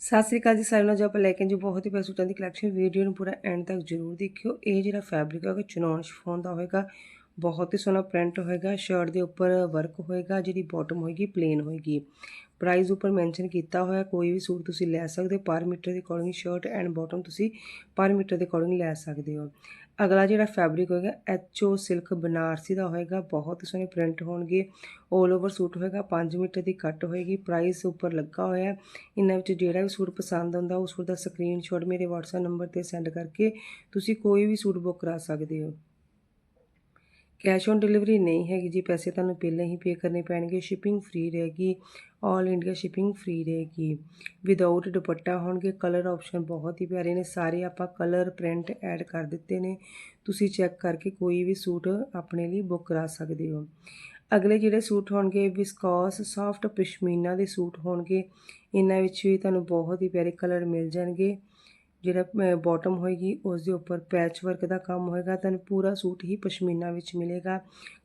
ਸਤਿ ਸ੍ਰੀ ਅਕਾਲ ਜੀ ਸਾਰਿਆਂ ਨਾਲ ਜੋ ਆਪਾਂ ਲੈ ਕੇ ਜੀ ਬਹੁਤ ਹੀ ਪਿਆਰੇ ਸੂਟਾਂ ਦੀ ਕਲੈਕਸ਼ਨ ਵੀਡੀਓ ਨੂੰ ਪੂਰਾ ਐਂਡ ਤੱਕ ਜ਼ਰੂਰ ਦੇਖਿਓ। ਇਹ ਜਿਹੜਾ ਫੈਬਰਿਕ ਹੈਗਾ ਉਹ ਚਨੌਨ ਸ਼ਿਫੋਨ ਦਾ ਹੋਏਗਾ। ਬਹੁਤ ਹੀ ਸੋਹਣਾ ਪ੍ਰਿੰਟ ਹੋਏਗਾ ਸ਼ਰਟ ਦੇ ਉੱਪਰ ਵਰਕ ਹੋਏਗਾ ਜਿਹੜੀ ਬਾਟਮ ਹੋਏਗੀ ਪਲੇਨ ਹੋਏਗੀ। ਪ੍ਰਾਈਸ ਉੱਪਰ ਮੈਂਸ਼ਨ ਕੀਤਾ ਹੋਇਆ, ਕੋਈ ਵੀ ਸੂਟ ਤੁਸੀਂ ਲੈ ਸਕਦੇ ਹੋ ਪਰ ਮੀਟਰ ਦੇ ਅਕੋਰਡਿੰਗ ਸ਼ਰਟ ਐਂਡ ਬਾਟਮ ਤੁਸੀਂ ਪਰ ਮੀਟਰ ਦੇ ਅਕੋਰਡਿੰਗ ਲੈ ਸਕਦੇ ਹੋ। ਅਗਲਾ ਜਿਹੜਾ ਫੈਬਰਿਕ ਹੋਏਗਾ ਐਚਓ ਸਿਲਕ ਬਨਾਰਸੀ ਦਾ ਹੋਏਗਾ, ਬਹੁਤ ਸੋਹਣੇ ਪ੍ਰਿੰਟ ਹੋਣਗੇ। 올 ਓਵਰ ਸੂਟ ਹੋਏਗਾ 5 ਮੀਟਰ ਦੀ ਕੱਟ ਹੋਏਗੀ ਪ੍ਰਾਈਸ ਉੱਪਰ ਲੱਗਾ ਹੋਇਆ। ਇਹਨਾਂ ਵਿੱਚ ਜਿਹੜਾ ਵੀ ਸੂਟ ਪਸੰਦ ਆਉਂਦਾ, ਉਸ ਸੂਟ ਦਾ ਸਕਰੀਨਸ਼ਾਟ ਮੇਰੇ WhatsApp ਨੰਬਰ ਤੇ ਸੈਂਡ ਕਰਕੇ ਤੁਸੀਂ ਕੋਈ ਵੀ ਸੂਟ ਬੁੱਕ ਕਰਾ ਸਕਦੇ ਹੋ। ਕੈਸ਼ ਔਨ ਡਿਲੀਵਰੀ ਨਹੀਂ ਹੈਗੀ ਜੀ, ਪੈਸੇ ਤੁਹਾਨੂੰ ਪਹਿਲਾਂ ਹੀ ਪੇ ਕਰਨੇ ਪੈਣਗੇ ਸ਼ਿਪਿੰਗ ਫ੍ਰੀ ਰਹੇਗੀ 올 ਇੰਡੀਆ ਸ਼ਿਪਿੰਗ ਫ੍ਰੀ ਰਹੇਗੀ। ਵਿਦਆਊਟ ਦੁਪੱਟਾ ਹੋਣਗੇ ਕਲਰ ਆਪਸ਼ਨ ਬਹੁਤ ਹੀ ਪਿਆਰੇ ਨੇ, ਸਾਰੇ ਆਪਾਂ ਕਲਰ ਪ੍ਰਿੰਟ ਐਡ ਕਰ ਦਿੱਤੇ ਨੇ। ਤੁਸੀਂ ਚੈੱਕ ਕਰਕੇ ਕੋਈ ਵੀ ਸੂਟ ਆਪਣੇ ਲਈ ਬੁੱਕ ਕਰਾ ਸਕਦੇ ਹੋ। ਅਗਲੇ ਜਿਹੜੇ ਸੂਟ ਹੋਣਗੇ ਵਿਸਕੋਸ ਸੌਫਟ ਪਸ਼ਮੀਨਾ ਦੇ ਸੂਟ ਹੋਣਗੇ, ਇਹਨਾਂ ਵਿੱਚ ਵੀ ਤੁਹਾਨੂੰ ਬਹੁਤ ਹੀ ਪਿਆਰੇ ਕਲਰ ਮਿਲ ਜਾਣਗੇ। ਜਿਹੜਾ ਬਾਟਮ ਹੋਏਗੀ ਉਸ ਦੇ ਉੱਪਰ ਪੈਚ ਵਰਕ ਦਾ ਕੰਮ ਹੋਏਗਾ, ਤੁਹਾਨੂੰ ਪੂਰਾ ਸੂਟ ਹੀ ਪਸ਼ਮੀਨਾ ਵਿੱਚ ਮਿਲੇਗਾ।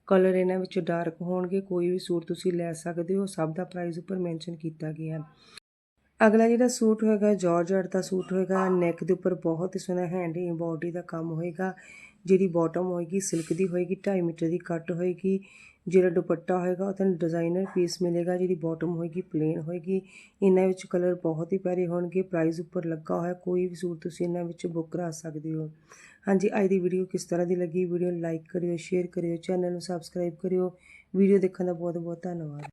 ਕਲਰ ਇਹਨਾਂ ਵਿੱਚ ਡਾਰਕ ਹੋਣਗੇ, ਕੋਈ ਵੀ ਸੂਟ ਤੁਸੀਂ ਲੈ ਸਕਦੇ ਹੋ, ਸਭ ਦਾ ਪ੍ਰਾਈਸ ਉੱਪਰ ਮੈਂਸ਼ਨ ਕੀਤਾ ਗਿਆ। ਅਗਲਾ ਜਿਹੜਾ ਸੂਟ ਹੋਏਗਾ ਜਾਰਜਟ ਦਾ ਸੂਟ ਹੋਏਗਾ ਨੈਕ ਦੇ ਉੱਪਰ ਬਹੁਤ ਹੀ ਸੋਹਣਾ ਹੈਂਡ ਐਮਬੋਡੀ ਦਾ ਕੰਮ ਹੋਏਗਾ ਜਿਹੜੀ ਬਾਟਮ ਹੋਏਗੀ ਸਿਲਕ ਦੀ ਹੋਏਗੀ 2.5 ਮੀਟਰ ਦੀ ਕੱਟ ਹੋਏਗੀ, ਜਿਹੜਾ ਦੁਪੱਟਾ ਹੋਏਗਾ, ਉਹ ਤੁਹਾਨੂੰ ਡਿਜ਼ਾਈਨਰ ਪੀਸ ਮਿਲੇਗਾ ਜਿਹੜੀ ਬਾਟਮ ਹੋਏਗੀ ਪਲੇਨ ਹੋਏਗੀ, ਇਹਨਾਂ ਵਿੱਚ ਕਲਰ ਬਹੁਤ ਹੀ ਪਿਆਰੇ ਹੋਣਗੇ ਪ੍ਰਾਈਸ ਉੱਪਰ ਲੱਗਾ ਹੋਇਆ, ਕੋਈ ਵੀ ਸੂਟ ਤੁਸੀਂ ਇਹਨਾਂ ਵਿੱਚ ਬੁੱਕ ਕਰਾ ਸਕਦੇ ਹੋ। ਹਾਂਜੀ, ਅੱਜ ਦੀ ਵੀਡੀਓ ਕਿਸ ਤਰ੍ਹਾਂ ਦੀ ਲੱਗੀ? ਵੀਡੀਓ ਲਾਈਕ ਕਰਿਓ ਸ਼ੇਅਰ ਕਰਿਓ ਚੈਨਲ ਨੂੰ ਸਬਸਕ੍ਰਾਈਬ ਕਰਿਓ ਵੀਡੀਓ ਦੇਖਣ ਦਾ ਬਹੁਤ ਬਹੁਤ ਧੰਨਵਾਦ।